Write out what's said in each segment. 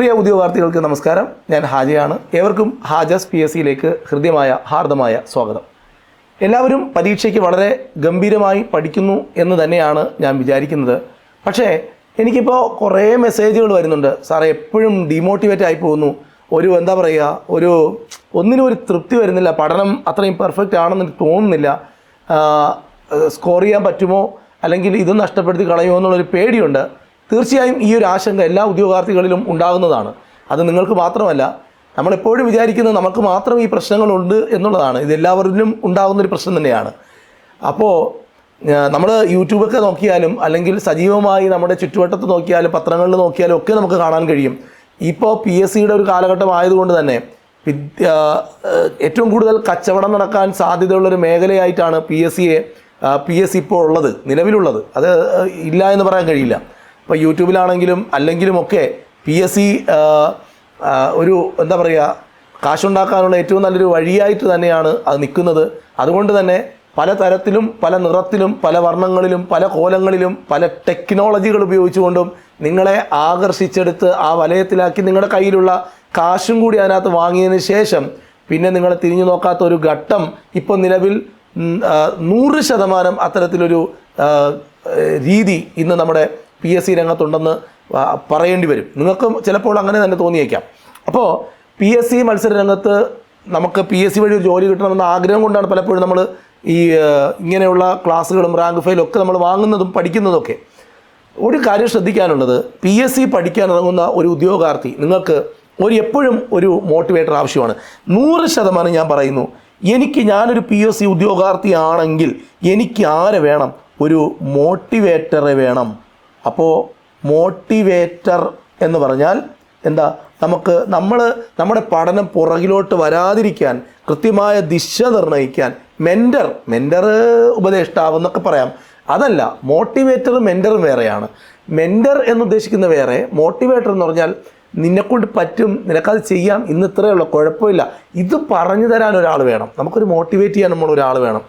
പ്രിയ ഉദ്യോഗാർത്ഥികൾക്ക് നമസ്കാരം. ഞാൻ ഹാജയാണ്. ഏവർക്കും ഹാജസ് പി എസ് സിയിലേക്ക് ഹൃദ്യമായ ഹാർദമായ സ്വാഗതം. എല്ലാവരും പരീക്ഷയ്ക്ക് വളരെ ഗംഭീരമായി പഠിക്കുന്നു എന്ന് തന്നെയാണ് ഞാൻ വിചാരിക്കുന്നത്. പക്ഷേ എനിക്കിപ്പോൾ കുറേ മെസ്സേജുകൾ വരുന്നുണ്ട്. സാറേ എപ്പോഴും ഡീമോട്ടിവേറ്റ് ആയി പോകുന്നു. ഒരു എന്താ പറയുക ഒരു ഒന്നിനും ഒരു തൃപ്തി വരുന്നില്ല. പഠനം അത്രയും പെർഫെക്റ്റ് ആണെന്ന് തോന്നുന്നില്ല. സ്കോർ ചെയ്യാൻ പറ്റുമോ? അല്ലെങ്കിൽ ഇത് നഷ്ടപ്പെടുത്തി കളയുമോ എന്നുള്ളൊരു പേടിയുണ്ട്. തീർച്ചയായും ഈ ഒരു ആശങ്ക എല്ലാ ഉദ്യോഗാർത്ഥികളിലും ഉണ്ടാകുന്നതാണ്. അത് നിങ്ങൾക്ക് മാത്രമല്ല നമ്മളെപ്പോഴും വിചാരിക്കുന്നത് നമുക്ക് മാത്രം ഈ പ്രശ്നങ്ങളുണ്ട് എന്നുള്ളതാണ്. ഇത് എല്ലാവരിലും ഉണ്ടാകുന്നൊരു പ്രശ്നം തന്നെയാണ്. അപ്പോൾ നമ്മൾ യൂട്യൂബൊക്കെ നോക്കിയാലും അല്ലെങ്കിൽ സജീവമായി നമ്മുടെ ചുറ്റുവട്ടത്ത് നോക്കിയാലും പത്രങ്ങളിൽ നോക്കിയാലും ഒക്കെ നമുക്ക് കാണാൻ കഴിയും. ഇപ്പോൾ പി എസ് സിയുടെ ഒരു കാലഘട്ടം ആയതുകൊണ്ട് തന്നെ വിദ്യ ഏറ്റവും കൂടുതൽ കച്ചവടം നടക്കാൻ സാധ്യതയുള്ളൊരു മേഖലയായിട്ടാണ് പി എസ് സിയെ പി എസ് സി ഇപ്പോൾ ഉള്ളത് നിലവിലുള്ളത്. അത് ഇല്ല എന്ന് പറയാൻ കഴിയില്ല. ഇപ്പോൾ യൂട്യൂബിലാണെങ്കിലും അല്ലെങ്കിലും ഒക്കെ പി എസ് സി ഒരു എന്താ പറയുക കാശുണ്ടാക്കാനുള്ള ഏറ്റവും നല്ലൊരു വഴിയായിട്ട് തന്നെയാണ് അത് നിൽക്കുന്നത്. അതുകൊണ്ട് തന്നെ പല തരത്തിലും പല നിറത്തിലും പല വർണങ്ങളിലും പല കോലങ്ങളിലും പല ടെക്നോളജികൾ ഉപയോഗിച്ചുകൊണ്ടും നിങ്ങളെ ആകർഷിച്ചെടുത്ത് ആ വലയത്തിലാക്കി നിങ്ങളുടെ കയ്യിലുള്ള കാശും കൂടി അതിനകത്ത് വാങ്ങിയതിന് ശേഷം പിന്നെ നിങ്ങളെ തിരിഞ്ഞു നോക്കാത്ത ഒരു ഘട്ടം ഇപ്പോൾ നിലവിൽ നൂറ് ശതമാനം അത്തരത്തിലൊരു രീതി ഇന്ന് നമ്മുടെ പി എസ് സി രംഗത്തുണ്ടെന്ന് പറയേണ്ടി വരും. നിങ്ങൾക്കും ചിലപ്പോൾ അങ്ങനെ തന്നെ തോന്നിയേക്കാം. അപ്പോൾ പി എസ് സി മത്സര രംഗത്ത് നമുക്ക് പി എസ് സി വഴി ഒരു ജോലി കിട്ടണമെന്ന ആഗ്രഹം കൊണ്ടാണ് പലപ്പോഴും നമ്മൾ ഈ ഇങ്ങനെയുള്ള ക്ലാസ്സുകളും റാങ്ക് ഫയലും ഒക്കെ നമ്മൾ വാങ്ങുന്നതും പഠിക്കുന്നതൊക്കെ. ഒരു കാര്യം ശ്രദ്ധിക്കാനുള്ളത് പി എസ് സി പഠിക്കാൻ ഇറങ്ങുന്ന ഒരു ഉദ്യോഗാർത്ഥി നിങ്ങൾക്ക് ഒരു എപ്പോഴും ഒരു മോട്ടിവേറ്റർ ആവശ്യമാണ്. നൂറ് ശതമാനം ഞാൻ പറയുന്നു എനിക്ക് ഞാനൊരു പി എസ് സി ഉദ്യോഗാർത്ഥിയാണെങ്കിൽ എനിക്ക് ആരെ വേണം? ഒരു മോട്ടിവേറ്ററെ വേണം. അപ്പോൾ മോട്ടിവേറ്റർ എന്ന് പറഞ്ഞാൽ എന്താ? നമുക്ക് നമ്മൾ നമ്മുടെ പഠനം പുറകിലോട്ട് വരാതിരിക്കാൻ കൃത്യമായ ദിശ നിർണയിക്കാൻ മെന്റർ മെന്റർ ഉപദേഷ്ടാവ് എന്നൊക്കെ പറയാം. അതല്ല മോട്ടിവേറ്ററും മെന്ററും വേറെയാണ്. മെന്റർ എന്ന് ഉദ്ദേശിക്കുന്ന വേറെ മോട്ടിവേറ്റർ എന്ന് പറഞ്ഞാൽ നിന്നെക്കൊണ്ട് പറ്റും നിനക്കത് ചെയ്യാം ഇന്ന് ഇത്രയേ ഉള്ളൂ കുഴപ്പമില്ല. ഇത് പറഞ്ഞു തരാൻ ഒരാൾ വേണം. നമുക്കൊരു മോട്ടിവേറ്റ് ചെയ്യാൻ നമ്മൾ ഒരാൾ വേണം.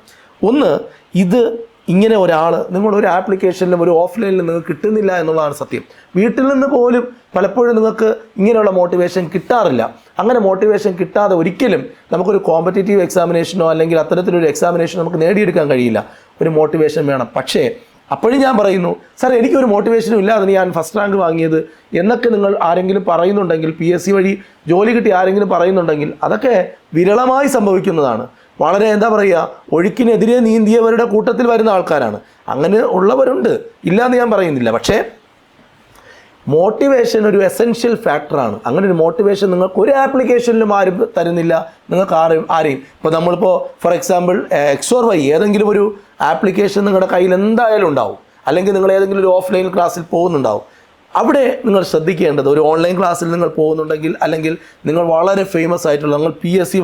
ഒന്ന് ഇത് ഇങ്ങനെ ഒരാൾ നിങ്ങൾ ഒരു ആപ്ലിക്കേഷനിലും ഒരു ഓഫ്ലൈനിലും നിങ്ങൾക്ക് കിട്ടുന്നില്ല എന്നുള്ളതാണ് സത്യം. വീട്ടിൽ നിന്ന് പോലും പലപ്പോഴും നിങ്ങൾക്ക് ഇങ്ങനെയുള്ള മോട്ടിവേഷൻ കിട്ടാറില്ല. അങ്ങനെ മോട്ടിവേഷൻ കിട്ടാതെ ഒരിക്കലും നമുക്കൊരു കോമ്പറ്റേറ്റീവ് എക്സാമിനേഷനോ അല്ലെങ്കിൽ അത്തരത്തിലൊരു എക്സാമിനേഷൻ നമുക്ക് നേടിയെടുക്കാൻ കഴിയില്ല. ഒരു മോട്ടിവേഷൻ വേണം. പക്ഷേ അപ്പോഴും ഞാൻ പറയുന്നു സാർ എനിക്കൊരു മോട്ടിവേഷനും ഇല്ലാതെ ഞാൻ ഫസ്റ്റ് റാങ്ക് വാങ്ങിയത് എന്നൊക്കെ നിങ്ങൾ ആരെങ്കിലും പറയുന്നുണ്ടെങ്കിൽ പി എസ് സി വഴി ജോലി കിട്ടി ആരെങ്കിലും പറയുന്നുണ്ടെങ്കിൽ അതൊക്കെ വിരളമായി സംഭവിക്കുന്നതാണ്. വളരെ എന്താ പറയുക ഒഴുക്കിനെതിരെ നീന്തിയവരുടെ കൂട്ടത്തിൽ വരുന്ന ആൾക്കാരാണ്. അങ്ങനെ ഉള്ളവരുണ്ട്. ഇല്ലയെന്ന് ഞാൻ പറയുന്നില്ല. പക്ഷേ മോട്ടിവേഷൻ ഒരു എസെൻഷ്യൽ ഫാക്ടറാണ് അങ്ങനെ ഒരു മോട്ടിവേഷൻ നിങ്ങൾക്ക് ഒരു ആപ്ലിക്കേഷനിലും ആരും തരുന്നില്ല. നിങ്ങൾക്ക് ആരും ആരെയും. ഇപ്പോൾ നമ്മളിപ്പോൾ ഫോർ എക്സാമ്പിൾ എക്സോർ വൈ ഏതെങ്കിലും ഒരു ആപ്ലിക്കേഷൻ നിങ്ങളുടെ കയ്യിൽ എന്തായാലും ഉണ്ടാവും. അല്ലെങ്കിൽ നിങ്ങൾ ഏതെങ്കിലും ഒരു ഓഫ്ലൈൻ ക്ലാസ്സിൽ പോകുന്നുണ്ടാവും. അവിടെ നിങ്ങൾ ശ്രദ്ധിക്കേണ്ടത് ഒരു ഓൺലൈൻ ക്ലാസ്സിൽ നിങ്ങൾ പോകുന്നുണ്ടെങ്കിൽ അല്ലെങ്കിൽ നിങ്ങൾ വളരെ ഫേമസ് ആയിട്ടുള്ള നിങ്ങൾ P S C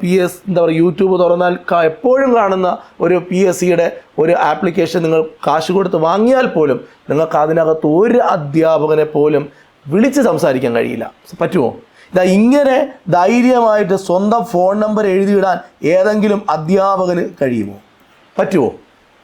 P S എന്താ പറയുക യൂട്യൂബ് തുറന്നാൽ എപ്പോഴും കാണുന്ന ഒരു പി എസ് സിയുടെ ഒരു ആപ്ലിക്കേഷൻ നിങ്ങൾ കാശ് കൊടുത്ത് വാങ്ങിയാൽ പോലും നിങ്ങൾക്ക് അതിനകത്ത് ഒരു അധ്യാപകനെ പോലും വിളിച്ച് സംസാരിക്കാൻ കഴിയില്ല. പറ്റുമോ? ഇതാ ഇങ്ങനെ ധൈര്യമായിട്ട് സ്വന്തം ഫോൺ നമ്പർ എഴുതിയിടാൻ ഏതെങ്കിലും അധ്യാപകന് കഴിയുമോ? പറ്റുമോ?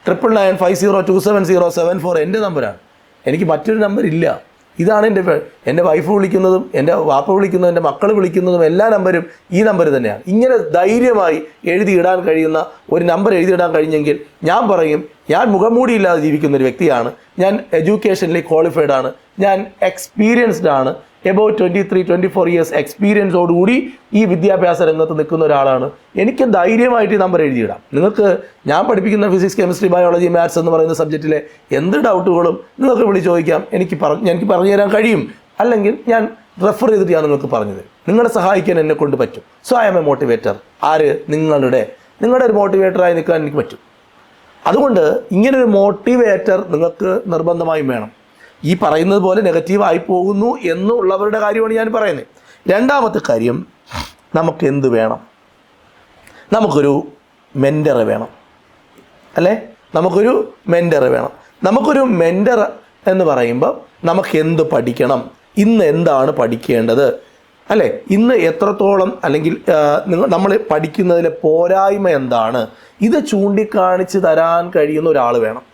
Triple nine five zero two seven zero seven four എന്റെ നമ്പറാണ് എനിക്ക് മറ്റൊരു നമ്പർ ഇല്ല. ഇതാണ് എന്റെ എന്റെ വൈഫ് വിളിക്കുന്നതും എന്റെ വാപ്പ വിളിക്കുന്നതും എന്റെ മക്കൾ വിളിക്കുന്നതും എല്ലാ നമ്പരും ഈ നമ്പർ തന്നെയാണ്. ഇങ്ങനെ ധൈര്യമായി എഴുതിയിടാൻ കഴിയുന്ന ഒരു നമ്പർ എഴുതിയിടാൻ കഴിഞ്ഞെങ്കിൽ ഞാൻ പറയും ഞാൻ മുഖംമൂടിയില്ലാതെ ജീവിക്കുന്ന ഒരു വ്യക്തിയാണ്. ഞാൻ എഡ്യൂക്കേഷനിൽ ക്വാളിഫൈഡ് ആണ്. ഞാൻ എക്സ്പീരിയൻസ്ഡ് ആണ്. About twenty three twenty four years എക്സ്പീരിയൻസോടുകൂടി ഈ വിദ്യാഭ്യാസ രംഗത്ത് നിൽക്കുന്ന ഒരാളാണ്. എനിക്ക് ധൈര്യമായിട്ട് ഈ നമ്പർ എഴുതിയിടാം. നിങ്ങൾക്ക് ഞാൻ പഠിപ്പിക്കുന്ന ഫിസിക്സ് കെമിസ്ട്രി ബയോളജി മാത്സ് എന്ന് പറയുന്ന സബ്ജക്റ്റിലെ എന്ത് ഡൗട്ടുകളും നിങ്ങൾക്ക് വിളിച്ച് ചോദിക്കാം. എനിക്ക് പറഞ്ഞ് എനിക്ക് പറഞ്ഞു തരാൻ കഴിയും. അല്ലെങ്കിൽ ഞാൻ റെഫർ ചെയ്തിട്ട് ഞാൻ നിങ്ങൾക്ക് പറഞ്ഞത് നിങ്ങളെ സഹായിക്കാൻ എന്നെ കൊണ്ട് പറ്റും. So I am a motivator ആര്? നിങ്ങളുടെ. നിങ്ങളുടെ ഒരു മോട്ടിവേറ്ററായി നിൽക്കാൻ എനിക്ക് പറ്റും. അതുകൊണ്ട് ഇങ്ങനൊരു മോട്ടിവേറ്റർ നിങ്ങൾക്ക് നിർബന്ധമായും വേണം. ഈ പറയുന്നത് പോലെ നെഗറ്റീവായി പോകുന്നു എന്നുള്ളവരുടെ കാര്യമാണ് ഞാൻ പറയുന്നത്. രണ്ടാമത്തെ കാര്യം നമുക്ക് എന്ത് വേണം? നമുക്കൊരു മെന്റർ വേണം. അല്ലേ? നമുക്കൊരു മെന്റർ വേണം. നമുക്കൊരു മെന്റർ എന്ന് പറയുമ്പോൾ നമുക്ക് എന്ത് പഠിക്കണം? ഇന്ന് എന്താണ് പഠിക്കേണ്ടത്? അല്ലേ? ഇന്ന് എത്രത്തോളം അല്ലെങ്കിൽ നമ്മൾ പഠിക്കുന്നതിലെ പോരായ്മ എന്താണ്? ഇത് ചൂണ്ടിക്കാണിച്ച് തരാൻ കഴിയുന്ന ഒരാൾ വേണം.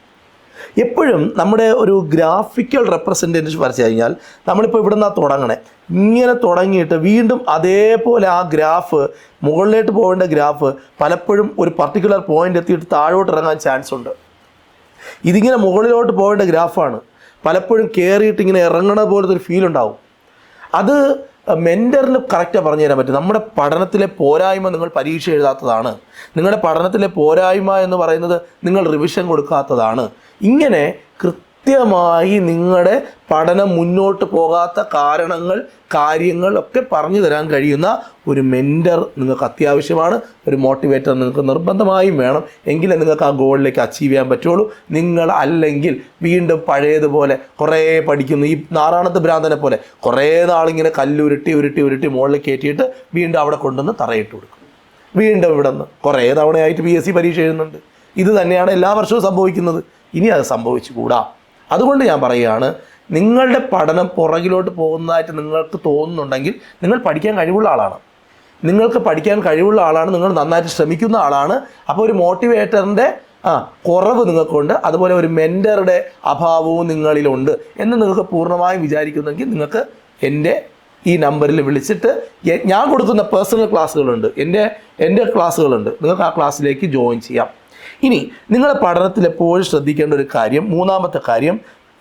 എപ്പോഴും നമ്മുടെ ഒരു ഗ്രാഫിക്കൽ റെപ്രസെന്റേഷൻ വരച്ചു കഴിഞ്ഞാൽ നമ്മളിപ്പോൾ ഇവിടെ നിന്നാണ് തുടങ്ങണേ. ഇങ്ങനെ തുടങ്ങിയിട്ട് വീണ്ടും അതേപോലെ ആ ഗ്രാഫ് മുകളിലോട്ട് പോകേണ്ട ഗ്രാഫ് പലപ്പോഴും ഒരു പർട്ടിക്കുലർ പോയിന്റ് എത്തിയിട്ട് താഴോട്ട് ഇറങ്ങാൻ ചാൻസ് ഉണ്ട്. ഇതിങ്ങനെ മുകളിലോട്ട് പോകേണ്ട ഗ്രാഫാണ് പലപ്പോഴും കയറിയിട്ട് ഇങ്ങനെ ഇറങ്ങണ പോലത്തെ ഒരു ഫീൽ ഉണ്ടാവും. അത് മെന്ററിന് കറക്റ്റാണ് പറഞ്ഞു തരാൻ പറ്റും. നമ്മുടെ പഠനത്തിലെ പോരായ്മ നിങ്ങൾ പരീക്ഷ എഴുതാത്തതാണ്. നിങ്ങളുടെ പഠനത്തിലെ പോരായ്മ എന്ന് പറയുന്നത് നിങ്ങൾ റിവിഷൻ കൊടുക്കാത്തതാണ്. ഇങ്ങനെ കൃത്യമായി നിങ്ങളുടെ പഠനം മുന്നോട്ട് പോകാത്ത കാരണങ്ങൾ കാര്യങ്ങൾ ഒക്കെ പറഞ്ഞു തരാൻ കഴിയുന്ന ഒരു മെന്റർ നിങ്ങൾക്ക് അത്യാവശ്യമാണ് ഒരു മോട്ടിവേറ്റർ നിങ്ങൾക്ക് നിർബന്ധമായും വേണം. എങ്കിലേ നിങ്ങൾക്ക് ആ ഗോളിലേക്ക് അച്ചീവ് ചെയ്യാൻ പറ്റുള്ളൂ. നിങ്ങൾ അല്ലെങ്കിൽ വീണ്ടും പഴയതുപോലെ കുറേ പഠിക്കുന്നു. ഈ നാറാണത്ത് ഭ്രാന്തനെ പോലെ കുറേ നാളിങ്ങനെ കല്ലുരുട്ടി ഉരുട്ടി ഉരുട്ടി മുകളിൽ കയറ്റിയിട്ട് വീണ്ടും അവിടെ കൊണ്ടുവന്ന് തറയിട്ട് കൊടുക്കും. വീണ്ടും ഇവിടെ നിന്ന് കുറേ തവണയായിട്ട് പി എസ് സി പരീക്ഷ എഴുതുന്നുണ്ട്. ഇത് തന്നെയാണ് എല്ലാ വർഷവും സംഭവിക്കുന്നത്. ഇനി അത് സംഭവിച്ചുകൂടാ. അതുകൊണ്ട് ഞാൻ പറയുകയാണ് നിങ്ങളുടെ പഠനം പുറകിലോട്ട് പോകുന്നതായിട്ട് നിങ്ങൾക്ക് തോന്നുന്നുണ്ടെങ്കിൽ നിങ്ങൾ പഠിക്കാൻ കഴിവുള്ള ആളാണ്. നിങ്ങൾക്ക് പഠിക്കാൻ കഴിവുള്ള ആളാണ് നിങ്ങൾ നന്നായിട്ട് ശ്രമിക്കുന്ന ആളാണ്. അപ്പോൾ ഒരു മോട്ടിവേറ്ററിന്റെ ആ കുറവ് നിങ്ങൾക്കുണ്ട്. അതുപോലെ ഒരു മെന്ററുടെ അഭാവവും നിങ്ങളിലുണ്ട് എന്ന് നിങ്ങൾക്ക് പൂർണമായും വിചാരിക്കുന്നെങ്കിൽ നിങ്ങൾക്ക് എന്റെ ഈ നമ്പറിൽ വിളിച്ചിട്ട് ഞാൻ കൊടുക്കുന്ന പേഴ്സണൽ ക്ലാസ്സുകളുണ്ട് എന്റെ എന്റെ ക്ലാസ്സുകളുണ്ട് നിങ്ങൾക്ക് ആ ക്ലാസ്സിലേക്ക് ജോയിൻ ചെയ്യാം. ഇനി നിങ്ങളുടെ പഠനത്തിൽ എപ്പോഴും ശ്രദ്ധിക്കേണ്ട ഒരു കാര്യം മൂന്നാമത്തെ കാര്യം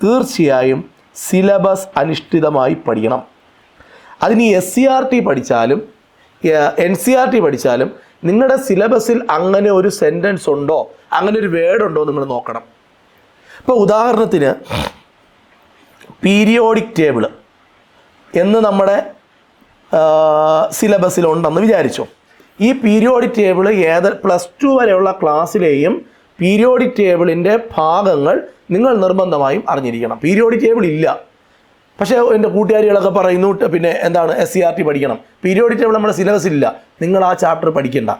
തീർച്ചയായും സിലബസ് അനുഷ്ഠിതമായി പഠിക്കണം. അതിന് എസ് സി ആർ ടി പഠിച്ചാലും എൻ സി ആർ ടി പഠിച്ചാലും നിങ്ങളുടെ സിലബസിൽ അങ്ങനെ ഒരു സെന്റൻസ് ഉണ്ടോ അങ്ങനെ ഒരു വേർഡ് ഉണ്ടോ നിങ്ങൾ നോക്കണം. ഇപ്പോൾ ഉദാഹരണത്തിന് പീരിയോഡിക് ടേബിൾ എന്ന് നമ്മുടെ സിലബസിലുണ്ടെന്ന് വിചാരിച്ചു. ഈ പീരിയോഡിക് ടേബിൾ ഏത് പ്ലസ് ടു വരെയുള്ള ക്ലാസ്സിലെയും പീരിയോഡിക് ടേബിളിന്റെ ഭാഗങ്ങൾ നിങ്ങൾ നിർബന്ധമായും അറിഞ്ഞിരിക്കണം. പീരിയോഡിക് ടേബിൾ ഇല്ല. പക്ഷേ എന്റെ കൂട്ടുകാരികളൊക്കെ പറയുന്നു പിന്നെ എന്താണ് എസ് സി ആർ ടി പഠിക്കണം. പീരിയോഡിക് ടേബിൾ നമ്മുടെ സിലബസ് ഇല്ല. നിങ്ങൾ ആ ചാപ്റ്റർ പഠിക്കണ്ട.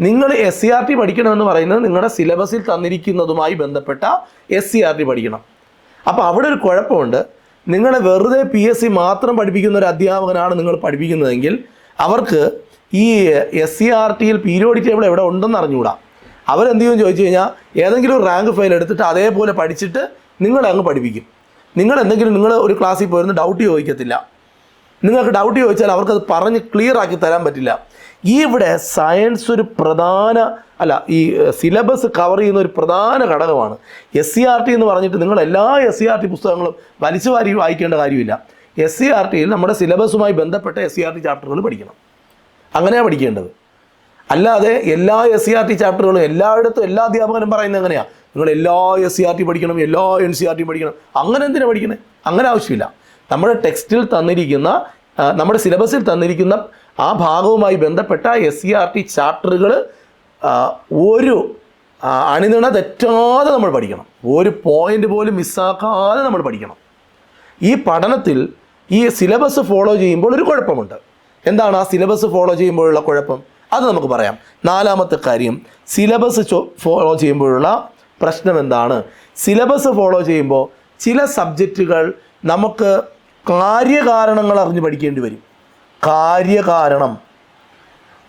നിങ്ങൾ എസ് സി ആർ ടി പഠിക്കണമെന്ന് പറയുന്നത് നിങ്ങളുടെ സിലബസിൽ തന്നിരിക്കുന്നതുമായി ബന്ധപ്പെട്ട എസ് സി ആർ ടി പഠിക്കണം. അപ്പോൾ അവിടെ ഒരു കുഴപ്പമുണ്ട്. നിങ്ങളെ വെറുതെ പി എസ് സി മാത്രം പഠിപ്പിക്കുന്ന ഒരു അധ്യാപകനാണ് നിങ്ങൾ പഠിപ്പിക്കുന്നതെങ്കിൽ അവർക്ക് ഈ എസ് സി ആർ ടിയിൽ പീരിയോഡിക് ടേബിൾ എവിടെ ഉണ്ടെന്ന് അറിഞ്ഞുകൂടാ. അവരെന്ത് ചെയ്യുമെന്ന് ചോദിച്ചു കഴിഞ്ഞാൽ ഏതെങ്കിലും ഒരു റാങ്ക് ഫയൽ എടുത്തിട്ട് അതേപോലെ പഠിച്ചിട്ട് നിങ്ങളെ അങ്ങ് പഠിപ്പിക്കും. നിങ്ങൾ എന്തെങ്കിലും നിങ്ങൾ ഒരു ക്ലാസ്സിൽ പോയിരുന്ന് ഡൗട്ട് ചോദിക്കത്തില്ല. നിങ്ങൾക്ക് ഡൗട്ട് ചോദിച്ചാൽ അവർക്കത് പറഞ്ഞ് ക്ലിയർ ആക്കി തരാൻ പറ്റില്ല. ഈ ഇവിടെ സയൻസ് ഒരു പ്രധാന അല്ല ഈ സിലബസ് കവർ ചെയ്യുന്ന ഒരു പ്രധാന ഘടകമാണ്. എസ് സി ആർ ടി എന്ന് പറഞ്ഞിട്ട് നിങ്ങൾ എല്ലാ എസ് സി ആർ ടി പുസ്തകങ്ങളും വലിച്ചു വാരി വായിക്കേണ്ട കാര്യമില്ല. എസ് സി ആർ ടിയിൽ നമ്മുടെ സിലബസുമായി ബന്ധപ്പെട്ട എസ് സി ആർ ടി ചാപ്റ്ററുകൾ പഠിക്കണം. അങ്ങനെയാണ് പഠിക്കേണ്ടത്. അല്ലാതെ എല്ലാ എസ് സി ആർ ടി ചാപ്റ്ററുകളും എല്ലായിടത്തും എല്ലാ അധ്യാപകനും പറയുന്നത് എങ്ങനെയാണ് നിങ്ങൾ എല്ലാ എസ് സി ആർ ടി പഠിക്കണം എല്ലാ എൻ സി ആർ ടി പഠിക്കണം. അങ്ങനെ എന്തിനാണ് പഠിക്കണേ? അങ്ങനെ ആവശ്യമില്ല. നമ്മുടെ ടെക്സ്റ്റിൽ തന്നിരിക്കുന്ന നമ്മുടെ സിലബസിൽ തന്നിരിക്കുന്ന ആ ഭാഗവുമായി ബന്ധപ്പെട്ട എസ് സി ആർ ടി ചാപ്റ്ററുകൾ ഒരു അണിനിണ തെറ്റാതെ നമ്മൾ പഠിക്കണം. ഒരു പോയിന്റ് പോലും മിസ്സാക്കാതെ നമ്മൾ പഠിക്കണം. ഈ പഠനത്തിൽ ഈ സിലബസ് ഫോളോ ചെയ്യുമ്പോൾ ഒരു കുഴപ്പമുണ്ട്. എന്താണ് ആ സിലബസ് ഫോളോ ചെയ്യുമ്പോഴുള്ള കുഴപ്പം? അത് നമുക്ക് പറയാം. നാലാമത്തെ കാര്യം സിലബസ് ഫോളോ ചെയ്യുമ്പോഴുള്ള പ്രശ്നം എന്താണ്? സിലബസ് ഫോളോ ചെയ്യുമ്പോൾ ചില സബ്ജക്റ്റുകൾ നമുക്ക് കാര്യകാരണങ്ങൾ അറിഞ്ഞ് പഠിക്കേണ്ടി വരും. കാര്യകാരണം.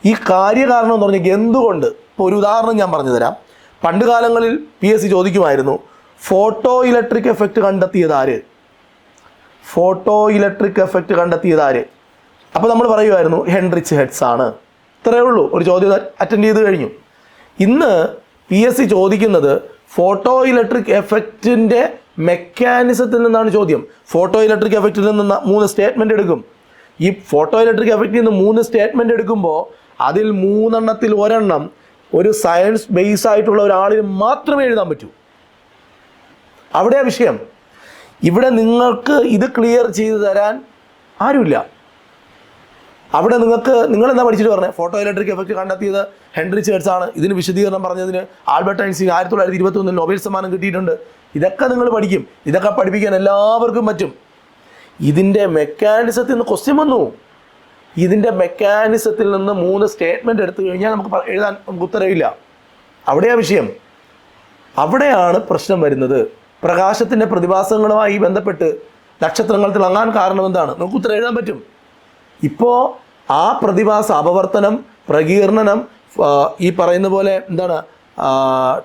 ഈ കാര്യകാരണം എന്ന് പറഞ്ഞാൽ എന്തുകൊണ്ട്? ഇപ്പോൾ ഒരു ഉദാഹരണം ഞാൻ പറഞ്ഞു തരാം പണ്ട് കാലങ്ങളിൽ പി എസ് സി ചോദിക്കുമായിരുന്നു ഫോട്ടോ ഇലക്ട്രിക് എഫക്റ്റ് കണ്ടെത്തിയതാര് ഫോട്ടോ ഇലക്ട്രിക് എഫക്റ്റ് കണ്ടെത്തിയത് ആര്? അപ്പോൾ നമ്മൾ പറയുമായിരുന്നു ഹെൻറിച്ച് ഹെഡ്സ് ആണ്. ഇത്രയേ ഉള്ളൂ. ഒരു ചോദ്യം അറ്റൻഡ് ചെയ്ത് കഴിഞ്ഞു. ഇന്ന് പി എസ് സി ചോദിക്കുന്നത് ഫോട്ടോ ഇലക്ട്രിക് എഫക്റ്റിന്റെ മെക്കാനിസത്തിൽ നിന്നാണ് ചോദ്യം. ഫോട്ടോ ഇലക്ട്രിക് എഫക്റ്റിൽ നിന്ന് മൂന്ന് സ്റ്റേറ്റ്മെന്റ് എടുക്കും. ഈ ഫോട്ടോ ഇലക്ട്രിക് എഫക്റ്റിൽ നിന്ന് മൂന്ന് സ്റ്റേറ്റ്മെന്റ് എടുക്കുമ്പോൾ അതിൽ മൂന്നെണ്ണത്തിൽ ഒരെണ്ണം ഒരു സയൻസ് ബേസ് ആയിട്ടുള്ള ഒരാളിന് മാത്രമേ എഴുതാൻ പറ്റൂ. അവിടെയാ വിഷയം. ഇവിടെ നിങ്ങൾക്ക് ഇത് ക്ലിയർ ചെയ്തു തരാൻ ആരുമില്ല. അവിടെ നിങ്ങൾക്ക് നിങ്ങൾ എന്താ പഠിച്ചിട്ട് പറഞ്ഞത് ഫോട്ടോ ഇലക്ട്രിക് എഫക്റ്റ് കണ്ടെത്തിയത് ഹെൻറി ചേർച്ച് ആണ് ഇതിന് വിശദീകരണം പറഞ്ഞതിന് ആൽബർട്ട് ഐൻസ്റ്റീൻ ആയിരത്തി തൊള്ളായിരത്തി ഇരുപത്തി ഒന്നിൽ നൊബേൽ സമ്മാനം കിട്ടിയിട്ടുണ്ട്. ഇതൊക്കെ നിങ്ങൾ പഠിക്കും. ഇതൊക്കെ പഠിപ്പിക്കാൻ എല്ലാവർക്കും പറ്റും. ഇതിന്റെ മെക്കാനിസത്തിൽ നിന്ന് ക്വസ്റ്റ്യൻ വന്നു. ഇതിന്റെ മെക്കാനിസത്തിൽ നിന്ന് മൂന്ന് സ്റ്റേറ്റ്മെന്റ് എടുത്തു കഴിഞ്ഞാൽ നമുക്ക് എഴുതാൻ നമുക്ക് ഉത്തരവില്ല. അവിടെയാ വിഷയം. അവിടെയാണ് പ്രശ്നം വരുന്നത്. പ്രകാശത്തിന്റെ പ്രതിഭാസങ്ങളുമായി ബന്ധപ്പെട്ട് നക്ഷത്രങ്ങൾ തിളങ്ങാൻ കാരണം എന്താണ്? നമുക്ക് ഉത്തരം എഴുതാൻ പറ്റും. ഇപ്പോൾ ആ പ്രതിഭാസ അപവർത്തനം പ്രകീർണനം ഈ പറയുന്ന പോലെ എന്താണ്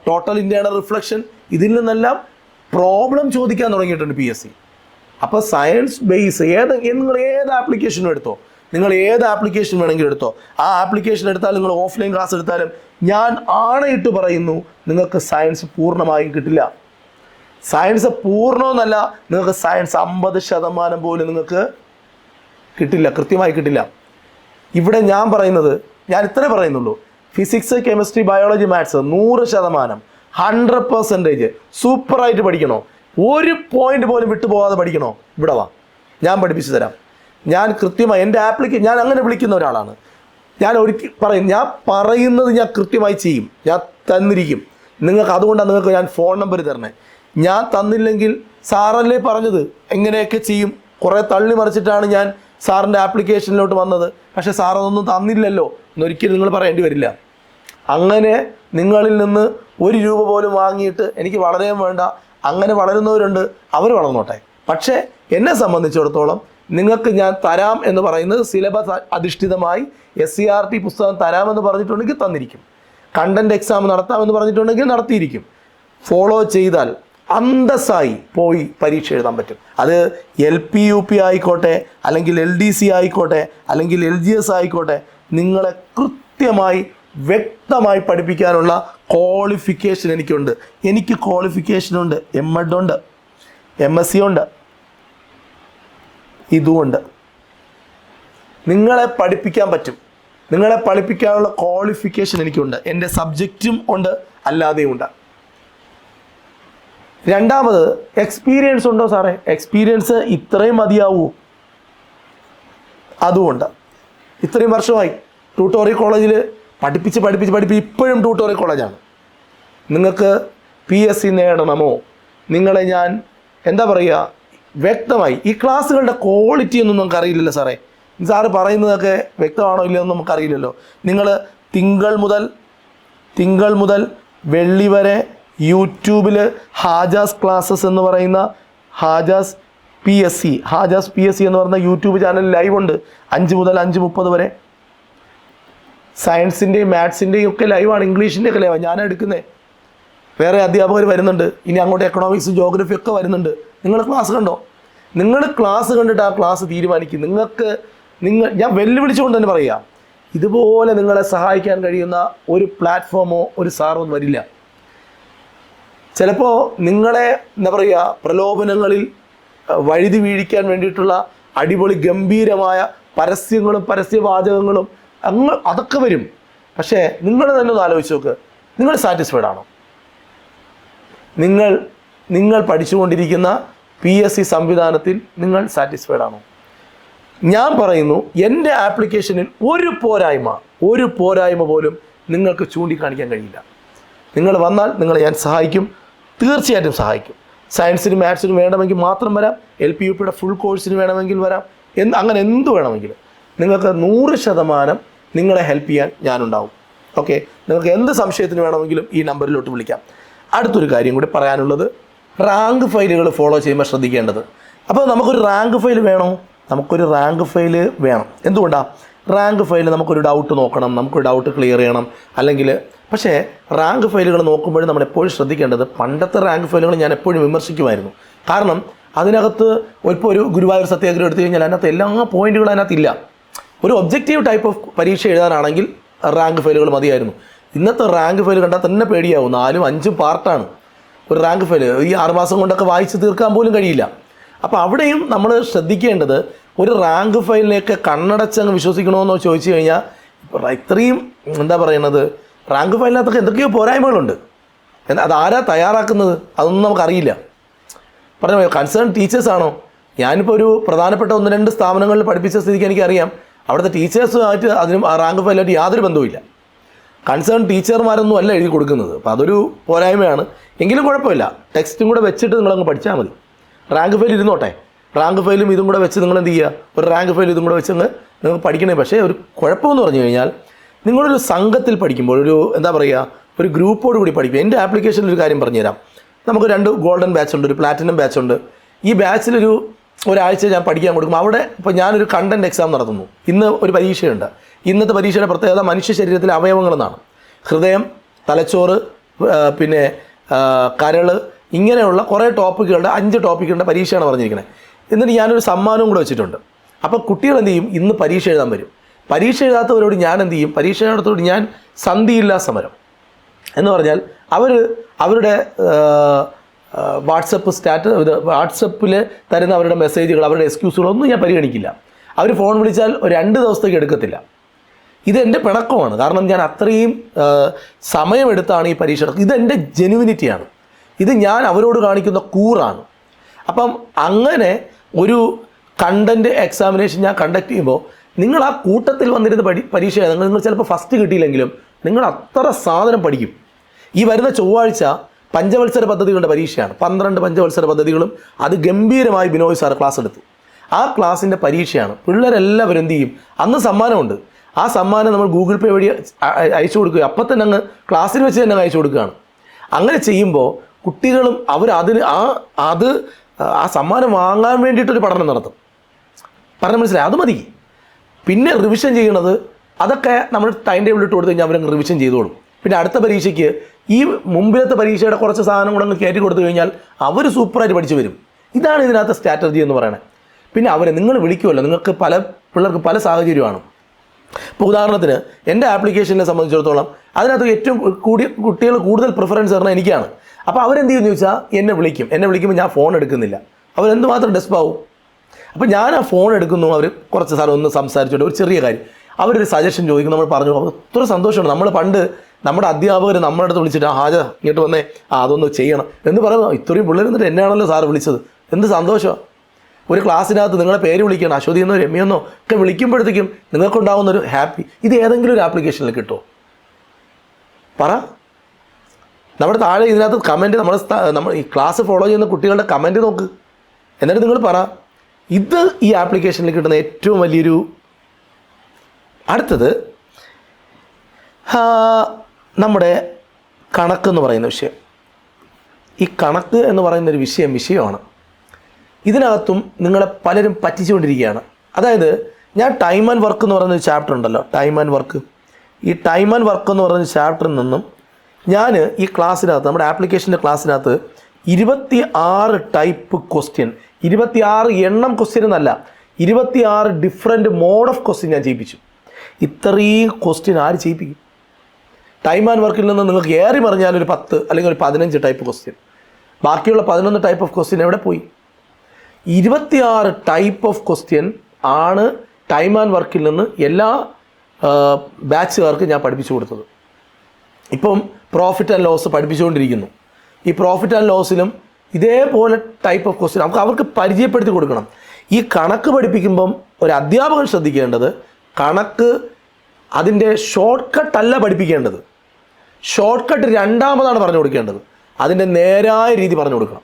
ടോട്ടൽ ഇന്റേണൽ റിഫ്ലക്ഷൻ ഇതിൽ നിന്നെല്ലാം പ്രോബ്ലം ചോദിക്കാൻ തുടങ്ങിയിട്ടുണ്ട് പി എസ് സി അപ്പോൾ സയൻസ് ബേസ് ഏത് നിങ്ങൾ ഏത് ആപ്ലിക്കേഷനും എടുത്തോ നിങ്ങൾ ഏത് ആപ്ലിക്കേഷൻ വേണമെങ്കിലും എടുത്തോ ആ ആപ്ലിക്കേഷൻ എടുത്താലും നിങ്ങൾ ഓഫ്ലൈൻ ക്ലാസ് എടുത്താലും ഞാൻ ആണയിട്ട് പറയുന്നു നിങ്ങൾക്ക് സയൻസ് പൂർണമായും കിട്ടില്ല. സയൻസ് പൂർണമെന്നല്ല നിങ്ങൾക്ക് സയൻസ് അമ്പത് ശതമാനം പോലും നിങ്ങൾക്ക് കിട്ടില്ല കൃത്യമായി കിട്ടില്ല. ഇവിടെ ഞാൻ പറയുന്നത് ഞാൻ ഇത്രേ പറയുന്നുള്ളൂ. ഫിസിക്സ് കെമിസ്ട്രി ബയോളജി മാത്സ് നൂറ് ശതമാനം ഹൺഡ്രഡ് പെർസെന്റേജ് സൂപ്പറായിട്ട് പഠിക്കണോ? ഒരു പോയിന്റ് പോലും വിട്ടുപോകാതെ പഠിക്കണോ? ഇവിടെ വാ ഞാൻ പഠിപ്പിച്ചു തരാം. ഞാൻ കൃത്യമായി എന്റെ ആപ്ലിക്കേഷൻ ഞാൻ അങ്ങനെ വിളിക്കുന്ന ഒരാളാണ്. ഞാൻ ഒരിക്കൽ പറയും ഞാൻ പറയുന്നത് ഞാൻ കൃത്യമായി ചെയ്യും. ഞാൻ തന്നിരിക്കും. നിങ്ങൾക്ക് അതുകൊണ്ടാണ് നിങ്ങൾക്ക് ഞാൻ ഫോൺ നമ്പർ തരണേ. ഞാൻ തന്നില്ലെങ്കിൽ സാറല്ലേ പറഞ്ഞത്? എങ്ങനെയൊക്കെ ചെയ്യും? കുറേ തള്ളി മറിച്ചിട്ടാണ് ഞാൻ സാറിന്റെ ആപ്ലിക്കേഷനിലോട്ട് വന്നത്. പക്ഷെ സാർ അതൊന്നും തന്നില്ലല്ലോ എന്നൊരിക്കലും നിങ്ങൾ പറയേണ്ടി വരില്ല. അങ്ങനെ നിങ്ങളിൽ നിന്ന് ഒരു രൂപ പോലും വാങ്ങിയിട്ട് എനിക്ക് വളരെ വേണ്ട. അങ്ങനെ വളരുന്നവരുണ്ട് അവർ വളർന്നോട്ടെ. പക്ഷേ എന്നെ സംബന്ധിച്ചിടത്തോളം നിങ്ങൾക്ക് ഞാൻ തരാം എന്ന് പറയുന്നത് സിലബസ് അധിഷ്ഠിതമായി എസ് സി ആർ ടി പുസ്തകം തരാമെന്ന് പറഞ്ഞിട്ടുണ്ടെങ്കിൽ തന്നിരിക്കും. കണ്ടന്റ് എക്സാം നടത്താമെന്ന് പറഞ്ഞിട്ടുണ്ടെങ്കിൽ നടത്തിയിരിക്കും. ഫോളോ ചെയ്താൽ അന്തസ്സായി പോയി പരീക്ഷ എഴുതാൻ പറ്റും. അത് എൽ പി യു പി ആയിക്കോട്ടെ അല്ലെങ്കിൽ എൽ ഡി സി ആയിക്കോട്ടെ അല്ലെങ്കിൽ എൽ ജി എസ് ആയിക്കോട്ടെ നിങ്ങളെ കൃത്യമായി വ്യക്തമായി പഠിപ്പിക്കാനുള്ള ക്വാളിഫിക്കേഷൻ എനിക്കുണ്ട്. എനിക്ക് ക്വാളിഫിക്കേഷൻ ഉണ്ട്. എം എഡ് ഉണ്ട്. എം എസ് സി ഉണ്ട്. ഇതുമുണ്ട് നിങ്ങളെ പഠിപ്പിക്കാൻ പറ്റും. നിങ്ങളെ പഠിപ്പിക്കാനുള്ള ക്വാളിഫിക്കേഷൻ എനിക്കുണ്ട്. എന്റെ സബ്ജക്റ്റും ഉണ്ട്. അല്ലാതെയും ഉണ്ട്. രണ്ടാമത് എക്സ്പീരിയൻസ് ഉണ്ടോ സാറേ? എക്സ്പീരിയൻസ് ഇത്രയും മതിയാവൂ. അതുകൊണ്ട് ഇത്രയും വർഷമായി ട്യൂട്ടോറിയൽ കോളേജിൽ പഠിപ്പിച്ച് പഠിപ്പിച്ച് പഠിപ്പിച്ച് ഇപ്പോഴും ട്യൂട്ടോറിയൽ കോളേജാണ് നിങ്ങൾക്ക് പി എസ് സി നേടണമോ? നിങ്ങളെ ഞാൻ എന്താ പറയുക വ്യക്തമായി ഈ ക്ലാസ്സുകളുടെ ക്വാളിറ്റി ഒന്നും നമുക്ക് അറിയില്ലല്ലോ സാറേ. സാറ് പറയുന്നതൊക്കെ വ്യക്തമാണോ ഇല്ലയോ എന്ന് നമുക്കറിയില്ലല്ലോ. നിങ്ങൾ തിങ്കൾ മുതൽ തിങ്കൾ മുതൽ വെള്ളി വരെ യൂട്യൂബിൽ ഹാജാസ് ക്ലാസ്സസ് എന്ന് പറയുന്ന Hajas P S C Hajas P S C എന്ന് പറയുന്ന യൂട്യൂബ് ചാനൽ ലൈവ് ഉണ്ട് അഞ്ച് മുതൽ അഞ്ച് മുപ്പത് വരെ. സയൻസിന്റെയും മാത്സിന്റെയും ഒക്കെ ലൈവാണ് ഇംഗ്ലീഷിന്റെ ഒക്കെ ലൈവാണ് ഞാൻ എടുക്കുന്നത് വേറെ അധ്യാപകർ വരുന്നുണ്ട്. ഇനി അങ്ങോട്ട് എക്കണോമിക്സ് ജോഗ്രഫി ഒക്കെ വരുന്നുണ്ട്. നിങ്ങൾ ക്ലാസ് കണ്ടോ? നിങ്ങൾ ക്ലാസ് കണ്ടിട്ട് ആ ക്ലാസ് തീരുമാനിക്കും. നിങ്ങൾക്ക് നിങ്ങൾ ഞാൻ വെല്ലുവിളിച്ചുകൊണ്ട് തന്നെ പറയുക ഇതുപോലെ നിങ്ങളെ സഹായിക്കാൻ കഴിയുന്ന ഒരു പ്ലാറ്റ്ഫോമോ ഒരു സാറോ വരില്ല. ചിലപ്പോൾ നിങ്ങളെ എന്താ പറയുക പ്രലോഭനങ്ങളിൽ വഴുതി വീഴിക്കാൻ വേണ്ടിയിട്ടുള്ള അടിപൊളി ഗംഭീരമായ പരസ്യങ്ങളും പരസ്യവാചകങ്ങളും അങ്ങ് അതൊക്കെ വരും. പക്ഷേ നിങ്ങൾ തന്നെ ഒന്ന് ആലോചിച്ച് നോക്ക്. നിങ്ങൾ സാറ്റിസ്ഫൈഡ് ആണോ? നിങ്ങൾ നിങ്ങൾ പഠിച്ചുകൊണ്ടിരിക്കുന്ന പി എസ് സി സംവിധാനത്തിൽ നിങ്ങൾ സാറ്റിസ്ഫൈഡ് ആണോ? ഞാൻ പറയുന്നു എന്റെ ആപ്ലിക്കേഷനിൽ ഒരു പോരായ്മ ഒരു പോരായ്മ പോലും നിങ്ങൾക്ക് ചൂണ്ടിക്കാണിക്കാൻ കഴിയില്ല. നിങ്ങൾ വന്നാൽ നിങ്ങളെ ഞാൻ സഹായിക്കും. തീർച്ചയായിട്ടും സഹായിക്കും. സയൻസിന് മാത്സിനും വേണമെങ്കിൽ മാത്രം വരാം. എൽ പി യു പിയുടെ ഫുൾ കോഴ്സിന് വേണമെങ്കിൽ വരാം. എന്ത് അങ്ങനെ എന്ത് വേണമെങ്കിലും. നിങ്ങൾക്ക് നൂറ് ശതമാനം നിങ്ങളെ ഹെൽപ്പ് ചെയ്യാൻ ഞാനുണ്ടാവും. ഓക്കെ നിങ്ങൾക്ക് എന്ത് സംശയത്തിന് വേണമെങ്കിലും ഈ നമ്പറിലോട്ട് വിളിക്കാം. അടുത്തൊരു കാര്യം കൂടി പറയാനുള്ളത്. റാങ്ക് ഫയലുകൾ ഫോളോ ചെയ്യുമ്പോൾ ശ്രദ്ധിക്കേണ്ടത്. അപ്പോൾ നമുക്കൊരു റാങ്ക് ഫയൽ വേണോ? നമുക്കൊരു റാങ്ക് ഫയൽ വേണം. എന്തുകൊണ്ടാണ് റാങ്ക് ഫയൽ നമുക്കൊരു ഡൗട്ട് നോക്കണം. നമുക്കൊരു ഡൗട്ട് ക്ലിയർ ചെയ്യണം. അല്ലെങ്കിൽ പക്ഷേ റാങ്ക് ഫയലുകൾ നോക്കുമ്പോഴും നമ്മൾ എപ്പോഴും ശ്രദ്ധിക്കേണ്ടത് പണ്ടത്തെ റാങ്ക് ഫയലുകൾ ഞാൻ എപ്പോഴും വിമർശിക്കുമായിരുന്നു. കാരണം അതിനകത്ത് ഇപ്പോൾ ഒരു ഗുരുവായൂർ സത്യാഗ്രഹം എടുത്തു കഴിഞ്ഞാൽ അതിനകത്ത് എല്ലാ പോയിന്റുകളും അതിനകത്തില്ല ഒരു ഒബ്ജക്റ്റീവ് ടൈപ്പ് ഓഫ് പരീക്ഷ എഴുതാനാണെങ്കിൽ റാങ്ക് ഫയലുകൾ മതിയായിരുന്നു. ഇന്നത്തെ റാങ്ക് ഫയൽ കണ്ടാൽ തന്നെ പേടിയാവും. നാലും അഞ്ചും പാർട്ടാണ് ഒരു റാങ്ക് ഫയൽ ഈ ആറുമാസം കൊണ്ടൊക്കെ വായിച്ച് തീർക്കാൻ പോലും കഴിയില്ല. അപ്പോൾ അവിടെയും നമ്മൾ ശ്രദ്ധിക്കേണ്ടത് ഒരു റാങ്ക് ഫയലിനെയൊക്കെ കണ്ണടച്ചങ്ങ് വിശ്വസിക്കണമെന്നോ ചോദിച്ചു കഴിഞ്ഞാൽ ഇത്രയും എന്താ പറയുന്നത് റാങ്ക് ഫയലിനകത്തൊക്കെ എന്തൊക്കെയോ പോരായ്മകളുണ്ട്. എന്നാൽ അതാരാ തയ്യാറാക്കുന്നത്? അതൊന്നും നമുക്കറിയില്ല. പറഞ്ഞ കൺസേൺ ടീച്ചേഴ്സ് ആണോ? ഞാനിപ്പോൾ ഒരു പ്രധാനപ്പെട്ട ഒന്ന് രണ്ട് സ്ഥാപനങ്ങളിൽ പഠിപ്പിച്ച സ്ഥിതിക്ക് എനിക്കറിയാം. അവിടുത്തെ ടീച്ചേഴ്സുമായിട്ട് അതിനും റാങ്ക് ഫയലായിട്ട് യാതൊരു ബന്ധവുമില്ല. കൺസേൺ ടീച്ചർമാരൊന്നും അല്ല എഴുതി കൊടുക്കുന്നത്. അപ്പോൾ അതൊരു പോരായ്മയാണ്. എങ്കിലും കുഴപ്പമില്ല. ടെക്സ്റ്റും കൂടെ വെച്ചിട്ട് നിങ്ങളങ്ങ് പഠിച്ചാൽ മതി. റാങ്ക് ഫയൽ ഇരുന്നോട്ടെ. റാങ്ക് ഫയലും ഇതും കൂടെ വെച്ച് നിങ്ങൾ എന്ത് ചെയ്യുക ഒരു റാങ്ക് ഫയൽ ഇതും കൂടെ വെച്ച് നിങ്ങൾ പഠിക്കണേ. പക്ഷേ ഒരു കുഴപ്പമെന്ന് പറഞ്ഞു കഴിഞ്ഞാൽ നിങ്ങളൊരു സംഘത്തിൽ പഠിക്കുമ്പോൾ ഒരു എന്താ പറയുക ഒരു ഗ്രൂപ്പോട് കൂടി പഠിക്കും എന്റെ ആപ്ലിക്കേഷനിൽ ഒരു കാര്യം പറഞ്ഞുതരാം. നമുക്ക് രണ്ട് ഗോൾഡൻ ബാച്ച് ഉണ്ട് ഒരു പ്ലാറ്റിനം ബാച്ച് ഉണ്ട്. ഈ ബാച്ചിലൊരു ഒരാഴ്ച ഞാൻ പഠിക്കാൻ കൊടുക്കും അവിടെ ഇപ്പോൾ ഞാനൊരു കണ്ടന്റ് എക്സാം നടത്തുന്നു. ഇന്ന് ഒരു പരീക്ഷയുണ്ട്. ഇന്നത്തെ പരീക്ഷയുടെ പ്രത്യേകത മനുഷ്യ ശരീരത്തിലെ അവയവങ്ങളെന്നാണ് ഹൃദയം തലച്ചോറ് പിന്നെ കരൾ ഇങ്ങനെയുള്ള കുറേ ടോപ്പിക്കുകളുടെ അഞ്ച് ടോപ്പിക്കുകളുടെ പരീക്ഷയാണ് പറഞ്ഞിരിക്കുന്നത്. എന്നിട്ട് ഞാനൊരു സമ്മാനവും കൂടെ വെച്ചിട്ടുണ്ട്. അപ്പോൾ കുട്ടികൾ എന്ത് ചെയ്യും? ഇന്ന് പരീക്ഷ എഴുതാൻ വരും. പരീക്ഷ എഴുതാത്തവരോട് ഞാൻ എന്ത് ചെയ്യും? പരീക്ഷ എഴുതാത്തവരോട് ഞാൻ സന്ധിയില്ലാ സമരം. എന്ന് പറഞ്ഞാൽ അവർ അവരുടെ വാട്സപ്പ് സ്റ്റാറ്റസ് വാട്സപ്പിൽ തരുന്ന അവരുടെ മെസ്സേജുകൾ അവരുടെ എക്സ്ക്യൂസുകളൊന്നും ഞാൻ പരിഗണിക്കില്ല. അവർ ഫോൺ വിളിച്ചാൽ രണ്ട് ദിവസത്തേക്ക് എടുക്കത്തില്ല. ഇത് പിണക്കമാണ്. കാരണം ഞാൻ അത്രയും സമയമെടുത്താണ് ഈ പരീക്ഷ. ഇതെന്റെ ജെനുവിനിറ്റിയാണ്. ഇത് ഞാൻ അവരോട് കാണിക്കുന്ന കൂറാണ്. അപ്പം അങ്ങനെ ഒരു കണ്ടന്റ് എക്സാമിനേഷൻ ഞാൻ കണ്ടക്ട് ചെയ്യുമ്പോൾ നിങ്ങൾ ആ കൂട്ടത്തിൽ വന്നിരുന്ന പഠി പരീക്ഷ നിങ്ങൾ നിങ്ങൾ ചിലപ്പോൾ ഫസ്റ്റ് കിട്ടിയില്ലെങ്കിലും നിങ്ങൾ അത്ര സാധനം പഠിക്കും. ഈ വരുന്ന ചൊവ്വാഴ്ച പഞ്ചവത്സര പദ്ധതികളുടെ പരീക്ഷയാണ്. പന്ത്രണ്ട് പഞ്ചവത്സര പദ്ധതികളും അത് ഗംഭീരമായി ബിനോയ് സാർ ക്ലാസ് എടുത്തു. ആ ക്ലാസ്സിന്റെ പരീക്ഷയാണ്. പിള്ളേരെല്ലാവരും എന്ത് ചെയ്യും? അന്ന് സമ്മാനമുണ്ട്. ആ സമ്മാനം നമ്മൾ ഗൂഗിൾ പേ വഴി അയച്ചു കൊടുക്കുക അപ്പം തന്നെ അങ്ങ് ക്ലാസ്സിൽ വെച്ച് തന്നെ അയച്ചു കൊടുക്കുകയാണ്. അങ്ങനെ ചെയ്യുമ്പോൾ കുട്ടികളും അവർ അതിന് ആ അത് ആ സമ്മാനം വാങ്ങാൻ വേണ്ടിയിട്ടൊരു പഠനം നടത്തും. പറഞ്ഞ മനസ്സിലായി? അത് മതി. പിന്നെ റിവിഷൻ ചെയ്യുന്നത് അതൊക്കെ നമ്മൾ ടൈം ടേബിൾ ഇട്ട് കൊടുത്തു കഴിഞ്ഞാൽ അവരങ്ങ് റിവിഷൻ ചെയ്തോളും. പിന്നെ അടുത്ത പരീക്ഷയ്ക്ക് ഈ മുമ്പിലത്തെ പരീക്ഷയുടെ കുറച്ച് സാധനം കൂടെ അങ്ങ് കയറ്റി കൊടുത്തു കഴിഞ്ഞാൽ അവർ സൂപ്പറായിട്ട് പഠിച്ചു വരും. ഇതാണ് ഇതിനകത്ത് സ്ട്രാറ്റജി എന്ന് പറയുന്നത് പിന്നെ അവരെ നിങ്ങൾ വിളിക്കുമല്ലോ. നിങ്ങൾക്ക് പല പിള്ളേർക്ക് പല സാഹചര്യമാണ്. ഇപ്പോൾ ഉദാഹരണത്തിന് എന്റെ ആപ്ലിക്കേഷനെ സംബന്ധിച്ചിടത്തോളം അതിനകത്ത് ഏറ്റവും കൂടി കുട്ടികൾ കൂടുതൽ പ്രിഫറൻസ് തരുന്നത് എനിക്കാണ്. അപ്പോൾ അവരെന്ത് ചെയ്യുമെന്ന് ചോദിച്ചാൽ എന്നെ വിളിക്കും. എന്നെ വിളിക്കുമ്പോൾ ഞാൻ ഫോൺ എടുക്കുന്നില്ല. അവരെന്തുമാത്രം ഡെസ്പാവും അപ്പോൾ ഞാൻ ആ ഫോൺ എടുക്കുന്നു. അവർ കുറച്ച് സ്ഥലം ഒന്ന് സംസാരിച്ചോണ്ട് ഒരു ചെറിയ കാര്യം. അവരൊരു സജഷൻ ചോദിക്കും നമ്മൾ പറഞ്ഞു അപ്പോൾ ഇത്ര സന്തോഷമാണ് നമ്മൾ പണ്ട് നമ്മുടെ അധ്യാപകർ നമ്മുടെ അടുത്ത് വിളിച്ചിട്ട് ആ ഹാജ ഇങ്ങോട്ട് വന്നേ. ആ അതൊന്ന് ചെയ്യണം. എന്ന് പറയുന്നു. ഇത്രയും പിള്ളേർ എന്നിട്ട് എന്നെയാണല്ലോ സാറ് വിളിച്ചത്. എന്ത് സന്തോഷമാണ് ഒരു ക്ലാസ്സിനകത്ത് നിങ്ങളെ പേര് വിളിക്കണം. അശ്വതി എന്നോ രമ്യെന്നോ ഒക്കെ വിളിക്കുമ്പോഴത്തേക്കും നിങ്ങൾക്കുണ്ടാകുന്ന ഒരു ഹാപ്പി ഇത് ഏതെങ്കിലും ഒരു ആപ്ലിക്കേഷനിൽ കിട്ടുമോ പറ. നമ്മുടെ താഴെ ഇതിനകത്ത് കമന്റ് നമ്മുടെ നമ്മൾ ഈ ക്ലാസ് ഫോളോ ചെയ്യുന്ന കുട്ടികളുടെ കമന്റ് നോക്ക്. എന്നിട്ട് നിങ്ങൾ പറ. ഇത് ഈ ആപ്ലിക്കേഷനിൽ കിട്ടുന്ന ഏറ്റവും വലിയൊരു അടുത്തത് നമ്മുടെ കണക്ക് എന്ന് പറയുന്ന വിഷയം. ഈ കണക്ക് എന്ന് പറയുന്ന ഒരു വിഷയം വിഷയമാണ്. ഇതിനകത്തും നിങ്ങളെ പലരും പറ്റിച്ചുകൊണ്ടിരിക്കുകയാണ്. അതായത് ഞാൻ ടൈം ആൻഡ് വർക്ക് എന്ന് പറയുന്ന ഒരു ചാപ്റ്റർ ഉണ്ടല്ലോ ടൈം ആൻഡ് വർക്ക് ഈ ടൈം ആൻഡ് വർക്ക് എന്ന് പറയുന്ന ചാപ്റ്ററിൽ നിന്നും ഞാൻ ഈ ക്ലാസ്സിനകത്ത് നമ്മുടെ ആപ്ലിക്കേഷന്റെ ക്ലാസ്സിനകത്ത് ഇരുപത്തി ആറ് ടൈപ്പ് ക്വസ്റ്റ്യൻ ഇരുപത്തി ആറ് എണ്ണം ക്വസ്റ്റ്യൻ എന്നല്ല ഇരുപത്തിയാറ് ഡിഫറെന്റ് മോഡ് ഓഫ് ക്വസ്റ്റ്യൻ ഞാൻ ചെയ്യിപ്പിച്ചു ഇത്രയും ക്വസ്റ്റ്യൻ ആര് ചെയ്യിപ്പിക്കും ടൈം ആൻഡ് വർക്കിൽ നിന്ന് നിങ്ങൾക്ക് ഏറി പറഞ്ഞാൽ ഒരു പത്ത് അല്ലെങ്കിൽ ഒരു പതിനഞ്ച് ടൈപ്പ് ക്വസ്റ്റ്യൻ ബാക്കിയുള്ള പതിനൊന്ന് ടൈപ്പ് ഓഫ് ക്വസ്റ്റ്യൻ എവിടെ പോയി? ഇരുപത്തിയാറ് ടൈപ്പ് ഓഫ് ക്വസ്റ്റ്യൻ ആണ് ടൈം ആൻഡ് വർക്കിൽ നിന്ന് എല്ലാ ബാച്ചുകാർക്ക് ഞാൻ പഠിപ്പിച്ചു കൊടുത്തത്. ഇപ്പം പ്രോഫിറ്റ് ആൻഡ് ലോസ് പഠിപ്പിച്ചുകൊണ്ടിരിക്കുന്നു. ഈ പ്രോഫിറ്റ് ആൻഡ് ലോസിലും ഇതേപോലെ ടൈപ്പ് ഓഫ് ക്വസ്റ്റ്യൻ നമുക്ക് അവർക്ക് പരിചയപ്പെടുത്തി കൊടുക്കണം. ഈ കണക്ക് പഠിപ്പിക്കുമ്പം ഒരു അധ്യാപകൻ ശ്രദ്ധിക്കേണ്ടത് കണക്ക് അതിന്റെ ഷോർട്ട് കട്ട് അല്ല പഠിപ്പിക്കേണ്ടത്. ഷോർട്ട് കട്ട് രണ്ടാമതാണ് പറഞ്ഞു കൊടുക്കേണ്ടത്. അതിന്റെ നേരായ രീതി പറഞ്ഞു കൊടുക്കണം.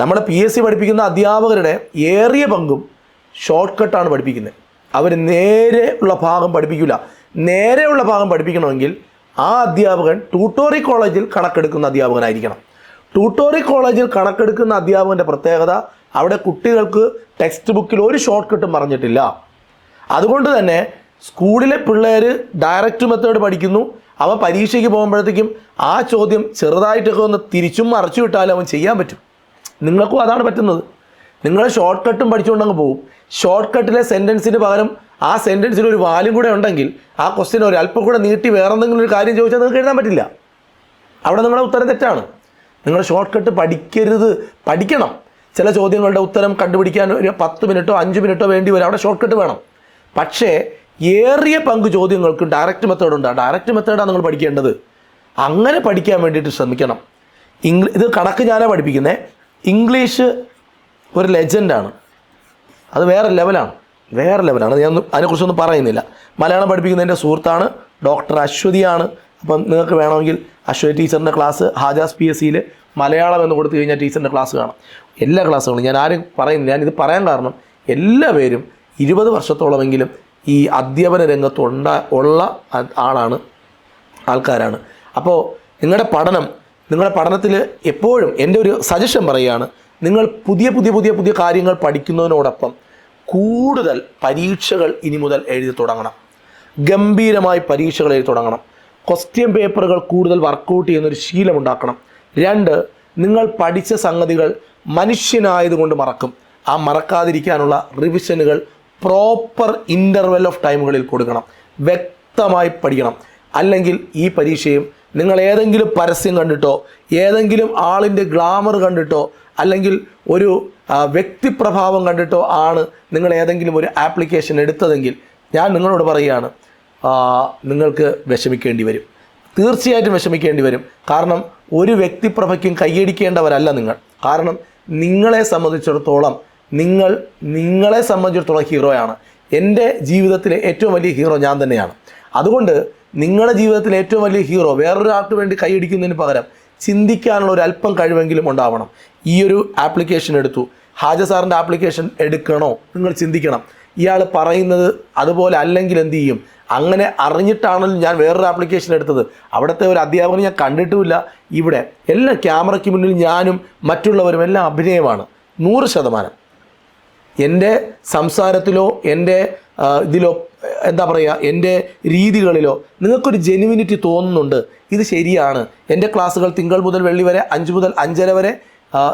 നമ്മുടെ പി എസ് സി പഠിപ്പിക്കുന്ന അധ്യാപകരുടെ ഏറിയ പങ്കും ഷോർട്ട് കട്ടാണ് പഠിപ്പിക്കുന്നത്. അവർ നേരെ ഉള്ള ഭാഗം പഠിപ്പിക്കില്ല നേരെയുള്ള ഭാഗം പഠിപ്പിക്കണമെങ്കിൽ ആ അധ്യാപകൻ ട്യൂട്ടോറി കോളേജിൽ കണക്കെടുക്കുന്ന അധ്യാപകനായിരിക്കണം. ട്യൂട്ടോറി കോളേജിൽ കണക്കെടുക്കുന്ന അധ്യാപകന്റെ പ്രത്യേകത അവിടെ കുട്ടികൾക്ക് ടെക്സ്റ്റ് ബുക്കിൽ ഒരു ഷോർട്ട് കട്ടും പറഞ്ഞിട്ടില്ല. അതുകൊണ്ട് തന്നെ സ്കൂളിലെ പിള്ളേർ ഡയറക്റ്റ് മെത്തേഡ് പഠിക്കുന്നു. അവൻ പരീക്ഷയ്ക്ക് പോകുമ്പോഴത്തേക്കും ആ ചോദ്യം ചെറുതായിട്ടൊക്കെ ഒന്ന് തിരിച്ചും മറച്ചു വിട്ടാലും അവൻ ചെയ്യാൻ പറ്റും. നിങ്ങൾക്കും അതാണ് പറ്റുന്നത്. നിങ്ങൾ ഷോർട്ട് കട്ടും പഠിച്ചുകൊണ്ടങ്ങ് പോകും ഷോർട്ട് കട്ടിലെ സെന്റൻസിന് പകരം ആ സെന്റൻസിൽ ഒരു വാലും കൂടെ ഉണ്ടെങ്കിൽ ആ ക്വസ്റ്റ്യൻ ഒരു അല്പം കൂടെ നീട്ടി വേറെ എന്തെങ്കിലും ഒരു കാര്യം ചോദിച്ചാൽ നിങ്ങൾക്ക് എഴുതാൻ പറ്റില്ല. അവിടെ നിങ്ങളുടെ ഉത്തരം തെറ്റാണ്. നിങ്ങൾ ഷോർട്ട് കട്ട് പഠിക്കരുത്. പഠിക്കണം. ചില ചോദ്യങ്ങളുടെ ഉത്തരം കണ്ടുപിടിക്കാൻ ഒരു പത്ത് മിനിറ്റോ അഞ്ച് മിനിറ്റോ വേണ്ടി വരും. അവിടെ ഷോർട്ട് കട്ട് വേണം. പക്ഷേ ഏറിയ പങ്ക് ചോദ്യങ്ങൾക്ക് ഡയറക്റ്റ് മെത്തേഡ് ഉണ്ട്. ഡയറക്റ്റ് മെത്തേഡാണ് നിങ്ങൾ പഠിക്കേണ്ടത്. അങ്ങനെ പഠിക്കാൻ വേണ്ടിയിട്ട് ശ്രമിക്കണം. ഇംഗ്ലീ ഇത് കണക്ക് ഞാനാണ് പഠിപ്പിക്കുന്നത് ഇംഗ്ലീഷ് ഒരു ലെജൻഡാണ് അത് വേറെ ലെവലാണ് വേറെ ലെവലാണ് ഞാൻ അതിനെക്കുറിച്ചൊന്നും പറയുന്നില്ല. മലയാളം പഠിപ്പിക്കുന്നതിന്റെ സുഹൃത്താണ് ഡോക്ടർ അശ്വതിയാണ്. അപ്പം നിങ്ങൾക്ക് വേണമെങ്കിൽ അശ്വതി ടീച്ചറിന്റെ ക്ലാസ് ഹാജാസ് പി എസ് സിയിൽ മലയാളം എന്ന് കൊടുത്തു കഴിഞ്ഞാൽ ടീച്ചറിന്റെ ക്ലാസ് കാണാം. എല്ലാ ക്ലാസ്സുകളും. ഞാൻ ആരും പറയുന്നില്ല. ഞാനിത് പറയാൻ കാരണം എല്ലാ പേരും ഇരുപത് വർഷത്തോളമെങ്കിലും ഈ അധ്യാപന രംഗത്ത് ഉണ്ട ഉള്ള ആളാണ് ആൾക്കാരാണ്. അപ്പോൾ നിങ്ങളുടെ പഠനം നിങ്ങളുടെ പഠനത്തിൽ എപ്പോഴും എന്റെ ഒരു സജഷൻ പറയുകയാണ് നിങ്ങൾ പുതിയ പുതിയ പുതിയ പുതിയ കാര്യങ്ങൾ പഠിക്കുന്നതിനോടൊപ്പം കൂടുതൽ പരീക്ഷകൾ ഇനി മുതൽ എഴുതി തുടങ്ങണം. ഗംഭീരമായി പരീക്ഷകൾ എഴുതി തുടങ്ങണം. ക്വസ്റ്റ്യൻ പേപ്പറുകൾ കൂടുതൽ വർക്കൗട്ട് ചെയ്യുന്നൊരു ശീലമുണ്ടാക്കണം. രണ്ട് നിങ്ങൾ പഠിച്ച സംഗതികൾ മനുഷ്യനായതുകൊണ്ട് മറക്കും. ആ മറക്കാതിരിക്കാനുള്ള റിവിഷനുകൾ പ്രോപ്പർ ഇന്റർവെൽ ഓഫ് ടൈമുകളിൽ കൊടുക്കണം. വ്യക്തമായി പഠിക്കണം. അല്ലെങ്കിൽ ഈ പരീക്ഷയും നിങ്ങൾ ഏതെങ്കിലും പരസ്യം കണ്ടിട്ടോ ഏതെങ്കിലും ആളിന്റെ ഗ്ലാമർ കണ്ടിട്ടോ അല്ലെങ്കിൽ ഒരു വ്യക്തിപ്രഭാവം കണ്ടിട്ടോ ആണ് നിങ്ങൾ ഏതെങ്കിലും ഒരു ആപ്ലിക്കേഷൻ എടുത്തതെങ്കിൽ ഞാൻ നിങ്ങളോട് പറയുകയാണ് നിങ്ങൾക്ക് വിഷമിക്കേണ്ടി വരും. തീർച്ചയായിട്ടും വിഷമിക്കേണ്ടി വരും. കാരണം ഒരു വ്യക്തിപ്രഭയ്ക്കും കൈയടിക്കേണ്ടവരല്ല നിങ്ങൾ. കാരണം നിങ്ങളെ സംബന്ധിച്ചിടത്തോളം നിങ്ങൾ നിങ്ങളെ സംബന്ധിച്ചിടത്തോളം ഹീറോയാണ് എന്റെ ജീവിതത്തിലെ ഏറ്റവും വലിയ ഹീറോ ഞാൻ തന്നെയാണ്. അതുകൊണ്ട് നിങ്ങളുടെ ജീവിതത്തിലെ ഏറ്റവും വലിയ ഹീറോ വേറൊരാൾക്ക് വേണ്ടി കൈയടിക്കുന്നതിന് പകരം ചിന്തിക്കാനുള്ള ഒരു അല്പം കഴിവെങ്കിലും ഉണ്ടാവണം. ഈ ഒരു ആപ്ലിക്കേഷൻ എടുത്തു. ഹാജ സാറിന്റെ ആപ്ലിക്കേഷൻ എടുക്കണോ? നിങ്ങൾ ചിന്തിക്കണം. ഇയാൾ പറയുന്നത് അതുപോലെ അല്ലെങ്കിൽ എന്ത് ചെയ്യും? അങ്ങനെ അറിഞ്ഞിട്ടാണല്ലോ ഞാൻ വേറൊരു ആപ്ലിക്കേഷൻ എടുത്തത്. അവിടുത്തെ ഒരു അധ്യാപകനെ ഞാൻ കണ്ടിട്ടുമില്ല. ഇവിടെ എല്ലാ ക്യാമറയ്ക്ക് മുന്നിൽ ഞാനും മറ്റുള്ളവരും എല്ലാം അഭിനയമാണ്. നൂറ് ശതമാനം. എന്റെ സംസാരത്തിലോ എന്റെ ഇതിലോ എന്താ പറയുക എന്റെ രീതികളിലോ നിങ്ങൾക്കൊരു ജെനുവിനിറ്റി തോന്നുന്നുണ്ട്. ഇത് ശരിയാണ്. എന്റെ ക്ലാസ്സുകൾ തിങ്കൾ മുതൽ വെള്ളി വരെ അഞ്ച് മുതൽ അഞ്ചര വരെ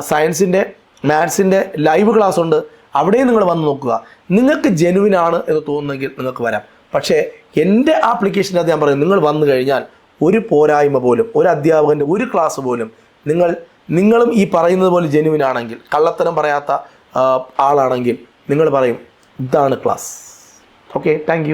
സയൻസിന്റെ മാത്സിന്റെ ലൈവ് ക്ലാസ് ഉണ്ട്. അവിടെയും നിങ്ങൾ വന്ന് നോക്കുക. നിങ്ങൾക്ക് ജെനുവിനാണ് എന്ന് തോന്നുന്നെങ്കിൽ നിങ്ങൾക്ക് വരാം. പക്ഷേ എന്റെ ആപ്ലിക്കേഷനകത്ത് ഞാൻ പറയും. നിങ്ങൾ വന്നു കഴിഞ്ഞാൽ ഒരു പോരായ്മ പോലും ഒരു അധ്യാപകന്റെ ഒരു ക്ലാസ് പോലും നിങ്ങൾ നിങ്ങളും ഈ പറയുന്നത് പോലെ ജെനുവിൻ ആണെങ്കിൽ കള്ളത്തരം പറയാത്ത ആളാണെങ്കിൽ നിങ്ങൾ പറയും ഇതാണ് ക്ലാസ് ഓക്കെ താങ്ക്